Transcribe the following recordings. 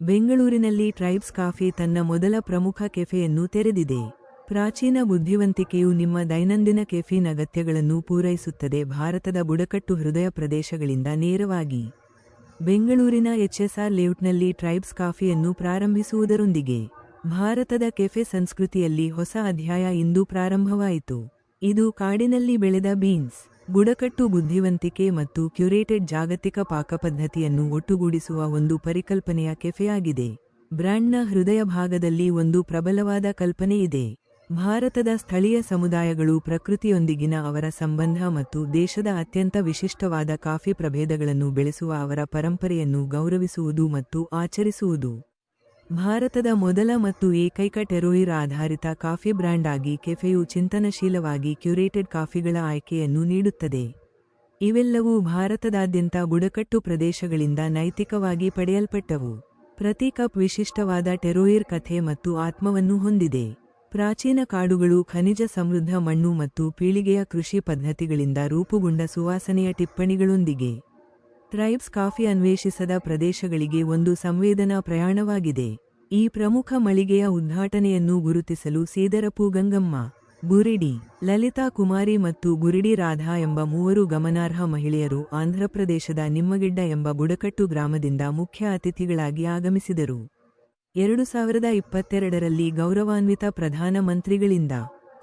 ಬೆಂಗಳೂರಿನಲ್ಲಿ tribes coffee ತನ್ನ ಮೊದಲ ಪ್ರಮುಖ ಕೆಫೆಯನ್ನು ತೆರೆದಿದೆ. ಪ್ರಾಚೀನ ಬುದ್ಧಿವಂತಿಕೆಯು ನಿಮ್ಮ ದೈನಂದಿನ ಕೆಫೀನ್ ಅಗತ್ಯಗಳನ್ನು ಪೂರೈಸುತ್ತದೆ. ಭಾರತದ ಬುಡಕಟ್ಟು ಹೃದಯ ಪ್ರದೇಶಗಳಿಂದ ನೇರವಾಗಿ ಬೆಂಗಳೂರಿನ ಎಚ್ಎಸ್ಆರ್ ಲೇಔಟ್ನಲ್ಲಿ ಟ್ರೈಬ್ಸ್ ಕಾಫಿಯನ್ನು ಪ್ರಾರಂಭಿಸುವುದರೊಂದಿಗೆ ಭಾರತದ ಕೆಫೆ ಸಂಸ್ಕೃತಿಯಲ್ಲಿ ಹೊಸ ಅಧ್ಯಾಯ ಇಂದು ಪ್ರಾರಂಭವಾಯಿತು. ಇದು ಕಾಡಿನಲ್ಲಿ ಬೆಳೆದ ಬೀನ್ಸ್. ಬುಡಕಟ್ಟು ಬುದ್ಧಿವಂತಿಕೆ ಮತ್ತು ಕ್ಯುರೇಟೆಡ್ ಜಾಗತಿಕ ಪಾಕಪದ್ಧತಿಯನ್ನು ಒಟ್ಟುಗೂಡಿಸುವ ಒಂದು ಪರಿಕಲ್ಪನೆಯ ಕೆಫೆಯಾಗಿದೆ. ಬ್ರ್ಯಾಂಡ್ನ ಹೃದಯ ಭಾಗದಲ್ಲಿ ಒಂದು ಪ್ರಬಲವಾದ ಕಲ್ಪನೆ ಇದೆ. ಭಾರತದ ಸ್ಥಳೀಯ ಸಮುದಾಯಗಳು ಪ್ರಕೃತಿಯೊಂದಿಗಿನ ಅವರ ಸಂಬಂಧ ಮತ್ತು ದೇಶದ ಅತ್ಯಂತ ವಿಶಿಷ್ಟವಾದ ಕಾಫಿ ಪ್ರಭೇದಗಳನ್ನು ಬೆಳೆಸುವ ಅವರ ಪರಂಪರೆಯನ್ನು ಗೌರವಿಸುವುದು ಮತ್ತು ಆಚರಿಸುವುದು. ಭಾರತದ ಮೊದಲ ಮತ್ತು ಏಕೈಕ ಟೆರೋಯಿರ್ ಆಧಾರಿತ ಕಾಫಿ ಬ್ರ್ಯಾಂಡ್ ಆಗಿ ಕೆಫೆಯು ಚಿಂತನಶೀಲವಾಗಿ ಕ್ಯುರೇಟೆಡ್ ಕಾಫಿಗಳ ಆಯ್ಕೆಯನ್ನು ನೀಡುತ್ತದೆ. ಇವೆಲ್ಲವೂ ಭಾರತದಾದ್ಯಂತ ಬುಡಕಟ್ಟು ಪ್ರದೇಶಗಳಿಂದ ನೈತಿಕವಾಗಿ ಪಡೆಯಲ್ಪಟ್ಟವು. ಪ್ರತಿ ಕಪ್ ವಿಶಿಷ್ಟವಾದ ಟೆರೋಯಿರ್ ಕಥೆ ಮತ್ತು ಆತ್ಮವನ್ನು ಹೊಂದಿದೆ. ಪ್ರಾಚೀನ ಕಾಡುಗಳು ಖನಿಜ ಸಮೃದ್ಧ ಮಣ್ಣು ಮತ್ತು ಪೀಳಿಗೆಯ ಕೃಷಿ ಪದ್ಧತಿಗಳಿಂದ ರೂಪುಗೊಂಡ ಸುವಾಸನೆಯ ಟಿಪ್ಪಣಿಗಳೊಂದಿಗೆ. ಟ್ರೈಬ್ಸ್ ಕಾಫಿ ಅನ್ವೇಷಿಸದ ಪ್ರದೇಶಗಳಿಗೆ ಒಂದು ಸಂವೇದನಾ ಪ್ರಯಾಣವಾಗಿದೆ. ಈ ಪ್ರಮುಖ ಮಳಿಗೆಯ ಉದ್ಘಾಟನೆಯನ್ನು ಗುರುತಿಸಲು ಸೇದರಪು ಗಂಗಮ್ಮ ಬುರಿಡಿ ಲಲಿತಾ ಕುಮಾರಿ ಮತ್ತು ಗುರಿಡಿ ರಾಧಾ ಎಂಬ ಮೂವರು ಗಮನಾರ್ಹ ಮಹಿಳೆಯರು ಆಂಧ್ರಪ್ರದೇಶದ ನಿಮ್ಮಗಿಡ್ಡ ಎಂಬ ಬುಡಕಟ್ಟು ಗ್ರಾಮದಿಂದ ಮುಖ್ಯ ಅತಿಥಿಗಳಾಗಿ ಆಗಮಿಸಿದರು. ಎರಡು ಸಾವಿರದ ಇಪ್ಪತ್ತೆರಡರಲ್ಲಿ ಗೌರವಾನ್ವಿತ ಪ್ರಧಾನಮಂತ್ರಿಗಳಿಂದ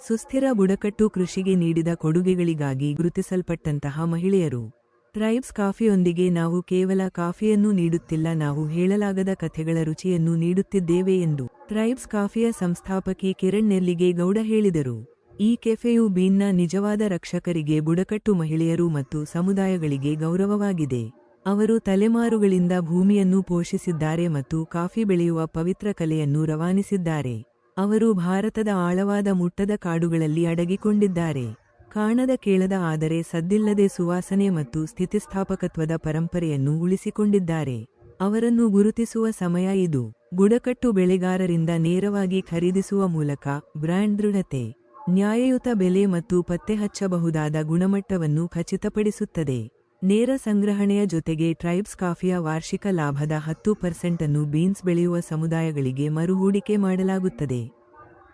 ಸುಸ್ಥಿರ ಬುಡಕಟ್ಟು ಕೃಷಿಗೆ ನೀಡಿದ ಕೊಡುಗೆಗಳಿಗಾಗಿ ಗುರುತಿಸಲ್ಪಟ್ಟಂತಹ ಮಹಿಳೆಯರು. ಟ್ರೈಬ್ಸ್ ಕಾಫಿಯೊಂದಿಗೆ ನಾವು ಕೇವಲ ಕಾಫಿಯನ್ನು ನೀಡುತ್ತಿಲ್ಲ, ನಾವು ಹೇಳಲಾಗದ ಕಥೆಗಳ ರುಚಿಯನ್ನು ನೀಡುತ್ತಿದ್ದೇವೆ ಎಂದು ಟ್ರೈಬ್ಸ್ ಕಾಫಿಯ ಸಂಸ್ಥಾಪಕಿ ಕಿರಣ್ ನೆಲ್ಲಿಗೆ ಗೌಡ ಹೇಳಿದರು. ಈ ಕೆಫೆಯು ಬೀನ್ನ ನಿಜವಾದ ರಕ್ಷಕರಿಗೆ ಬುಡಕಟ್ಟು ಮಹಿಳೆಯರು ಮತ್ತು ಸಮುದಾಯಗಳಿಗೆ ಗೌರವವಾಗಿದೆ. ಅವರು ತಲೆಮಾರುಗಳಿಂದ ಭೂಮಿಯನ್ನು ಪೋಷಿಸಿದ್ದಾರೆ ಮತ್ತು ಕಾಫಿ ಬೆಳೆಯುವ ಪವಿತ್ರ ಕಲೆಯನ್ನು ರವಾನಿಸಿದ್ದಾರೆ. ಅವರು ಭಾರತದ ಆಳವಾದ ಮುಟ್ಟದ ಕಾಡುಗಳಲ್ಲಿ ಅಡಗಿಕೊಂಡಿದ್ದಾರೆ. ಕಾಣದ ಕೇಳದ ಆದರೆ ಸದ್ದಿಲ್ಲದೆ ಸುವಾಸನೆ ಮತ್ತು ಸ್ಥಿತಿಸ್ಥಾಪಕತ್ವದ ಪರಂಪರೆಯನ್ನು ಉಳಿಸಿಕೊಂಡಿದ್ದಾರೆ. ಅವರನ್ನು ಗುರುತಿಸುವ ಸಮಯ ಇದು. ಬುಡಕಟ್ಟು ಬೆಳೆಗಾರರಿಂದ ನೇರವಾಗಿ ಖರೀದಿಸುವ ಮೂಲಕ ಬ್ರ್ಯಾಂಡ್ ದೃಢತೆ, ನ್ಯಾಯಯುತ ಬೆಲೆ ಮತ್ತು ಪತ್ತೆಹಚ್ಚಬಹುದಾದ ಗುಣಮಟ್ಟವನ್ನು ಖಚಿತಪಡಿಸುತ್ತದೆ. ನೇರ ಸಂಗ್ರಹಣೆಯ ಜೊತೆಗೆ ಟ್ರೈಬ್ಸ್ ಕಾಫಿಯ ವಾರ್ಷಿಕ ಲಾಭದ ಹತ್ತು ಪರ್ಸೆಂಟ್ ಅನ್ನು ಬೀನ್ಸ್ ಬೆಳೆಯುವ ಸಮುದಾಯಗಳಿಗೆ ಮರುಹೂಡಿಕೆ ಮಾಡಲಾಗುತ್ತದೆ.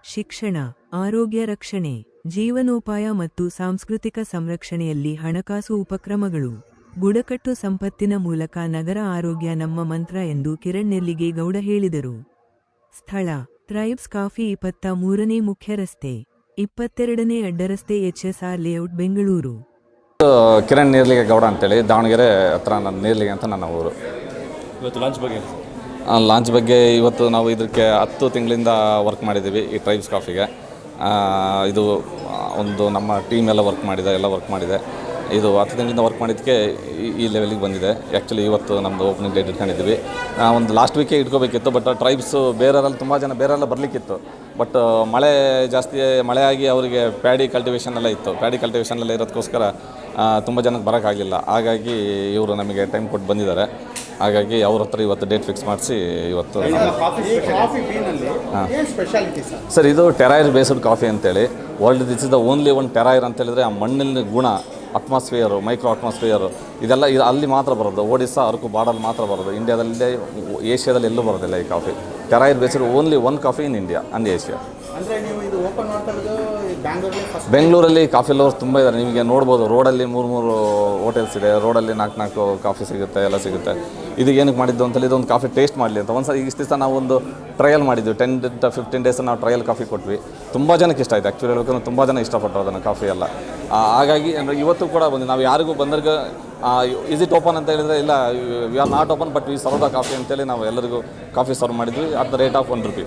ಶಿಕ್ಷಣ, ಆರೋಗ್ಯ ರಕ್ಷಣೆ. ಜೀವನೋಪಾಯ ಮತ್ತು ಸಾಂಸ್ಕೃತಿಕ ಸಂರಕ್ಷಣೆಯಲ್ಲಿ ಹಣಕಾಸು ಉಪಕ್ರಮಗಳು. ಬುಡಕಟ್ಟು ಸಂಪತ್ತಿನ ಮೂಲಕ ನಗರ ಆರೋಗ್ಯ ನಮ್ಮ ಮಂತ್ರ ಎಂದು ಕಿರಣ್ ನೆಲ್ಲಿಗೆ ಗೌಡ ಹೇಳಿದರು. ಸ್ಥಳ ಟ್ರೈಬ್ಸ್ ಕಾಫಿ ಇಪ್ಪತ್ತ ಮೂರನೇ ಮುಖ್ಯ ರಸ್ತೆ ಇಪ್ಪತ್ತೆರಡನೇ ಅಡ್ಡರಸ್ತೆ ಎಚ್ಎಸ್ಆರ್ ಲೇಔಟ್ ಬೆಂಗಳೂರು. ಕಿರಣ್ ನೀರ್ಲಿಗೆ ಗೌಡ ಅಂತೇಳಿ ದಾವಣಗೆರೆ ಹತ್ರ ನನ್ನ ನೀರ್ಲಿಗೆ ಅಂತ ನನ್ನ ಊರು. ಇವತ್ತು ಲಾಂಚ್ ಬಗ್ಗೆ? ಲಾಂಚ್ ಬಗ್ಗೆ ಇವತ್ತು ನಾವು ಇದಕ್ಕೆ ಹತ್ತು ತಿಂಗಳಿಂದ ವರ್ಕ್ ಮಾಡಿದ್ದೀವಿ ಈ ಟ್ರೈಬ್ಸ್ ಕಾಫಿಗೆ. ಇದು ಒಂದು ನಮ್ಮ ಟೀಮ್ ಎಲ್ಲ ವರ್ಕ್ ಮಾಡಿದೆ, ಎಲ್ಲ ವರ್ಕ್ ಮಾಡಿದೆ. ಇದು ಹತ್ತು ದಿನದಿಂದ ವರ್ಕ್ ಮಾಡಿದ್ದಕ್ಕೆ ಈ- ಲೆವೆಲಿಗೆ ಬಂದಿದೆ. ಆ್ಯಕ್ಚುಲಿ ಇವತ್ತು ನಮ್ಮದು ಓಪನಿಂಗ್ ಡೇಟ್ ಇಟ್ಕೊಂಡಿದ್ವಿ ಒಂದು ಲಾಸ್ಟ್ ವೀಕೇ ಇಟ್ಕೋಬೇಕಿತ್ತು ಬಟ್ ಟ್ರೈಬ್ಸು ಬೇರೆಯವರಲ್ಲಿ ತುಂಬ ಜನ ಬೇರೆಲ್ಲ ಬರಲಿಕ್ಕಿತ್ತು. ಬಟ್ ಮಳೆ ಜಾಸ್ತಿ, ಮಳೆ ಆಗಿ ಅವರಿಗೆ ಪ್ಯಾಡಿ ಕಲ್ಟಿವೇಷನ್ ಎಲ್ಲ ಇತ್ತು. ಪ್ಯಾಡಿ ಕಲ್ಟಿವೇಷನ್ ಎಲ್ಲ ಇರೋದಕ್ಕೋಸ್ಕರ ತುಂಬ ಜನಕ್ಕೆ ಬರೋಕ್ಕಾಗಲಿಲ್ಲ. ಹಾಗಾಗಿ ಇವರು ನಮಗೆ ಟೈಮ್ ಕೊಟ್ಟು ಬಂದಿದ್ದಾರೆ. ಹಾಗಾಗಿ ಅವ್ರ ಹತ್ರ ಇವತ್ತು ಡೇಟ್ ಫಿಕ್ಸ್ ಮಾಡಿಸಿ ಇವತ್ತು ಈ ಕಾಫಿ ಬೀನಲ್ಲಿ ಏನು ಸ್ಪೆಷಾಲಿಟಿ ಸರ್? ಸರ್ ಇದು ಟೆರಾಯರ್ ಬೇಸ್ಡ್ ಕಾಫಿ ಅಂತೇಳಿ. World this is the only one terroir ಅಂತ ಹೇಳಿದ್ರೆ ಆ ಮಣ್ಣಿನ ಗುಣ ಅಟ್ಮಾಸ್ಫಿಯರು ಮೈಕ್ರೋ ಅಟ್ಮಾಸ್ಫಿಯರು ಇದೆಲ್ಲ ಇದು ಅಲ್ಲಿ ಮಾತ್ರ ಬರೋದು. ಒಡಿಸ್ಸಾ ಅರಕು ಬಾಡಲ್ಲಿ ಮಾತ್ರ ಬರೋದು. ಇಂಡಿಯಾದಲ್ಲಿ ಏಷ್ಯಾದಲ್ಲಿ ಎಲ್ಲೂ ಬರೋದಿಲ್ಲ ಈ coffee terroir based only one coffee in India and Asia ಬೆಂಗಳೂರಲ್ಲಿ ಕಾಫಿ ಲವರ್ಸ್ ತುಂಬ ಇದ್ದಾರೆ. ನಿಮಗೆ ನೋಡ್ಬೋದು, ರೋಡಲ್ಲಿ ಮೂರು ಮೂರು ಹೋಟೆಲ್ಸ್ ಇದೆ. ರೋಡಲ್ಲಿ ನಾಲ್ಕು ನಾಲ್ಕು ಕಾಫಿ ಸಿಗುತ್ತೆ, ಎಲ್ಲ ಸಿಗುತ್ತೆ. ಇದಕ್ಕೆ ಏನಕ್ಕೆ ಮಾಡಿದ್ದು ಅಂತೇಳಿ ಇದೊಂದು ಕಾಫಿ ಟೇಸ್ಟ್ ಮಾಡಲಿ ಅಂತ. ಒಂದು ಸಲ ಇಷ್ಟು ದಿವಸ ನಾವು ಒಂದು ಟ್ರಯಲ್ ಮಾಡಿದ್ವಿ. ಟೆನ್ ಟು ಫಿಫ್ಟೀನ್ ಡೇಸ್ ನಾವು ಟ್ರಯಲ್ ಕಾಫಿ ಕೊಟ್ವಿ. ತುಂಬ ಜನಕ್ಕೆ ಇಷ್ಟ ಆಯಿತು. ಆ್ಯಕ್ಚುಲಿ ಹೇಳ್ಬೇಕಂದ್ರೆ ತುಂಬ ಜನ ಇಷ್ಟಪಟ್ಟರು ಅದನ್ನು ಕಾಫಿ ಎಲ್ಲ. ಹಾಗಾಗಿ ಅಂದರೆ ಇವತ್ತು ಕೂಡ ಬಂದು ನಾವು ಯಾರಿಗೂ ಬಂದರ್ಗ ಇಸ್ ಇಟ್ ಓಪನ್ ಅಂತ ಹೇಳಿದ್ರೆ ಇಲ್ಲ we are not open but we serve the coffee ಅಂತೇಳಿ ನಾವು ಎಲ್ಲರಿಗೂ ಕಾಫಿ ಸರ್ವ್ ಮಾಡಿದ್ವಿ at the rate of one rupee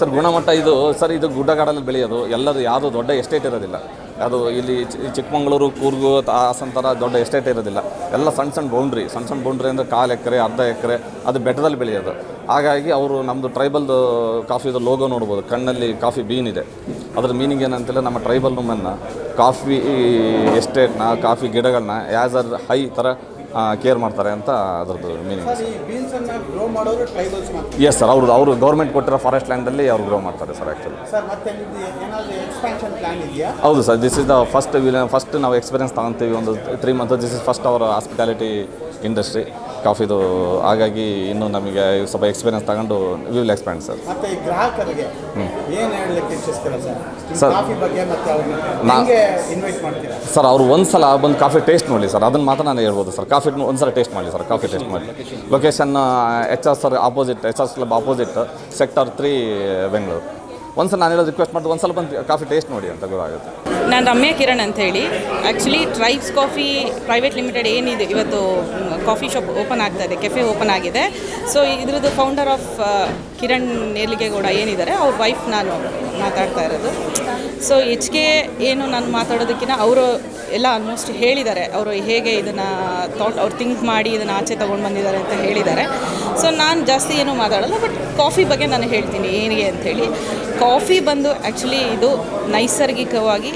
sir ಗುಣಮಟ್ಟ ಇದು ಸರ್ ಇದು ಗುಡ್ಡಗಾಡಲ್ಲಿ ಬೆಳೆಯೋದು ಎಲ್ಲರೂ ಯಾವುದು ದೊಡ್ಡ ಎಸ್ಟೇಟ್ ಇರೋದಿಲ್ಲ. ಅದು ಇಲ್ಲಿ ಚಿಕ್ಕಮಗಳೂರು, ಕೂರ್ಗು ಹಾಸನ ಥರ ದೊಡ್ಡ ಎಸ್ಟೇಟ್ ಇರೋದಿಲ್ಲ. ಎಲ್ಲ ಸಣ್ಣ ಸಣ್ಣ ಬೌಂಡ್ರಿ, ಸಣ್ಣ ಸಣ್ಣ ಬೌಂಡ್ರಿ ಅಂದರೆ ಕಾಲು ಎಕರೆ, ಅರ್ಧ ಎಕರೆ, ಅದು ಬೆಟ್ಟದಲ್ಲಿ ಬೆಳೆಯೋದು. ಹಾಗಾಗಿ ಅವರು ನಮ್ಮದು ಟ್ರೈಬಲ್ದು ಕಾಫಿದು ಲೋಗೋ ನೋಡ್ಬೋದು, ಕಣ್ಣಲ್ಲಿ ಕಾಫಿ ಬೀನ್ ಇದೆ. ಅದ್ರ ಮೀನಿಂಗ್ ಏನಂತೇಳಿ ನಮ್ಮ ಟ್ರೈಬಲ್ ವುಮನ್ನ ಕಾಫಿ ಎಸ್ಟೇಟ್ನ, ಕಾಫಿ ಗಿಡಗಳನ್ನ ಆ್ಯಸ್ ಅರ್ ಹೈ ಥರ ಕೇರ್ ಮಾಡ್ತಾರೆ ಅಂತ ಅದರದ್ದು ಮೀನಿಂಗ್ ಎಸ್ ಸರ್. ಅವ್ರದ್ದು ಅವರು ಗೌರ್ಮೆಂಟ್ ಕೊಟ್ಟಿರೋ ಫಾರೆಸ್ಟ್ ಲ್ಯಾಂಡಲ್ಲಿ ಅವ್ರು ಗ್ರೋ ಮಾಡ್ತಾರೆ ಸರ್ ಆ್ಯಕ್ಚುಲಿ ಹೌದು sir. This is the first first ನಾವು ಎಕ್ಸ್ಪೀರಿಯನ್ಸ್ ತಗೊತೀವಿ ಒಂದು three month this is first our hospitality industry ಕಾಫಿದು ಹಾಗಾಗಿ ಇನ್ನು ನಮಗೆ ಸ್ವಲ್ಪ ಎಕ್ಸ್ಪೀರಿಯನ್ಸ್ ತಗೊಂಡು ವಿಲ್ ಎಕ್ಸ್ಪ್ಯಾಂಡ್ ಸರ್ ಮತ್ತೆ ಈ ಗ್ರಾಹಕರಿಗೆ ಏನು ಹೇಳಲಿಕ್ಕೆ ಇಚ್ಛಿಸ್ತೀರಾ ಸರ್ ಕಾಫಿ ಬಗ್ಗೆ ಮತ್ತೆ ಅವ್ರನ್ನ ನಾ- ಹೆಂಗೆ ಇನ್ವೈಟ್ ಮಾಡ್ತೀರಾ? ಸರ್ ಅವರು ಒಂದು ಸಲ ಬಂದು ಕಾಫಿ ಟೇಸ್ಟ್ ನೋಡಿ ಸರ್ ಅದನ್ನು ಮಾತ್ರ ನಾನು ಹೇಳ್ಬೋದು ಸರ್ ಕಾಫಿ ಒಂದು ಸಲ ಟೇಸ್ಟ್ ಮಾಡಿ ಸರ್ ಕಾಫಿ ಟೇಸ್ಟ್ ಮಾಡಿ. Location H R sir opposite H R club opposite sector three Bengaluru ಒಂದು ಸಲ ನಾನು ಹೇಳೋದು ರಿಕ್ವೆಸ್ಟ್ ಮಾಡಿದ್ದು ಒಂದು ಸಲ ಬಂದು ಕಾಫಿ ಟೇಸ್ಟ್ ನೋಡಿ ಅಂತ ಗೊತ್ತಾಗುತ್ತೆ. ನಾನು ರಮ್ಯಾ ಕಿರಣ್ ಅಂತ ಹೇಳಿ. Actually tribes coffee private limited ಏನಿದೆ, ಇವತ್ತು ಕಾಫಿ ಶಾಪ್ ಓಪನ್ ಆಗ್ತಾ ಇದೆ ಕೆಫೆ ಓಪನ್ ಆಗಿದೆ. ಸೊ ಇದ್ರದ್ದು ಫೌಂಡರ್ ಆಫ್ ಕಿರಣ್ ನೇರ್ಲಿಗೆಗೌಡ ಏನಿದ್ದಾರೆ, ಅವ್ರ ವೈಫ್ ನಾನು ಮಾತಾಡ್ತಾ ಇರೋದು. ಸೊ ಹೆಚ್ಚಿಗೆ ಏನು ನಾನು ಮಾತಾಡೋದಕ್ಕಿಂತ ಅವರು ಎಲ್ಲ ಆಲ್ಮೋಸ್ಟ್ ಹೇಳಿದ್ದಾರೆ. ಅವರು ಹೇಗೆ ಇದನ್ನು ಥಾಟ್ ಅವ್ರು ಥಿಂಕ್ ಮಾಡಿ ಇದನ್ನು ಆಚೆ ತೊಗೊಂಡು ಬಂದಿದ್ದಾರೆ ಅಂತ ಹೇಳಿದ್ದಾರೆ. ಸೊ ನಾನು ಜಾಸ್ತಿ ಏನು ಮಾತಾಡಲ್ಲ ಬಟ್ ಕಾಫಿ ಬಗ್ಗೆ ನಾನು ಹೇಳ್ತೀನಿ ಏನಿಗೆ ಅಂಥೇಳಿ ಕಾಫಿ ಬಂದು ಆ್ಯಕ್ಚುಲಿ ಇದು ನೈಸರ್ಗಿಕವಾಗಿ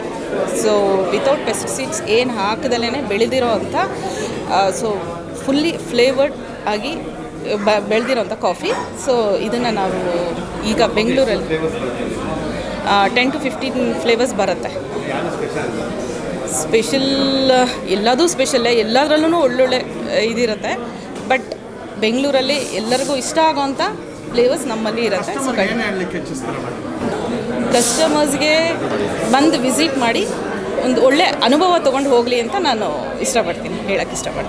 ಸೊ ವಿತೌಟ್ ಪೆಸ್ಟಿಸೈಡ್ಸ್ ಏನು ಹಾಕದಲ್ಲೇ ಬೆಳೆದಿರೋ ಅಂಥ ಸೊ ಫುಲ್ಲಿ ಫ್ಲೇವರ್ಡ್ ಆಗಿ ಬ ಬೆಳೆದಿರೋಂಥ ಕಾಫಿ. ಸೊ ಇದನ್ನು ನಾವು ಈಗ ಬೆಂಗಳೂರಲ್ಲಿ ಟೆನ್ ಟು ಫಿಫ್ಟೀನ್ ಫ್ಲೇವರ್ಸ್ ಬರುತ್ತೆ. ಸ್ಪೆಷಲ್ ಎಲ್ಲದೂ ಸ್ಪೆಷಲ್ಲೇ ಎಲ್ಲದರಲ್ಲೂ ಒಳ್ಳೊಳ್ಳೆ, ಇದಿರುತ್ತೆ. ಬಟ್ ಬೆಂಗಳೂರಲ್ಲಿ ಎಲ್ಲರಿಗೂ ಇಷ್ಟ ಆಗೋವಂಥ ಫ್ಲೇವರ್ಸ್ ನಮ್ಮಲ್ಲಿ ಇರುತ್ತೆ. ಕಸ್ಟಮರ್ಸ್ಗೆ ಬಂದು ವಿಸಿಟ್ ಮಾಡಿ ಒಂದು ಒಳ್ಳೆ ಅನುಭವ ತೊಗೊಂಡು ಹೋಗಲಿ ಅಂತ ನಾನು ಇಷ್ಟಪಡ್ತೀನಿ ಹೇಳಕ್ಕೆ ಇಷ್ಟಪಡ್ತೀನಿ.